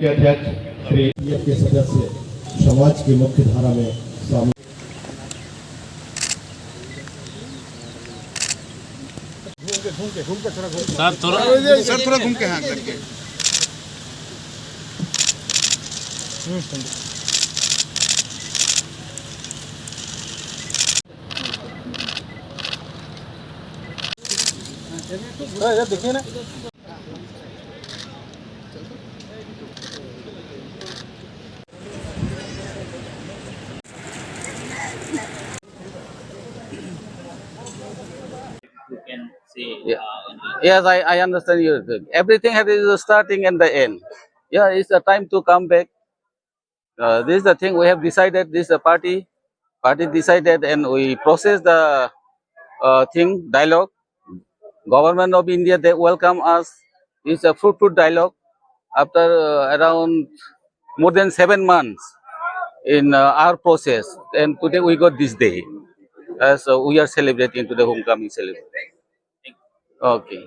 के अध्यक्ष श्री के सदस्य समाज की मुख्य धारा में शामिल। सर थोड़ा सर थोड़ा घूम के हाँ करके you can say Yeah. uh, Yes, I, I understand thing. Everything has a starting and the end. Yeah, it's the time to come back. Uh, this is the thing we have decided. This is the party. Party decided, and we process the uh, thing dialogue. Government of India they welcome us. It's a fruitful dialogue. After uh, around more than seven months in uh, our process, and today we got this day. Uh, so we are celebrating today homecoming celebration. Okay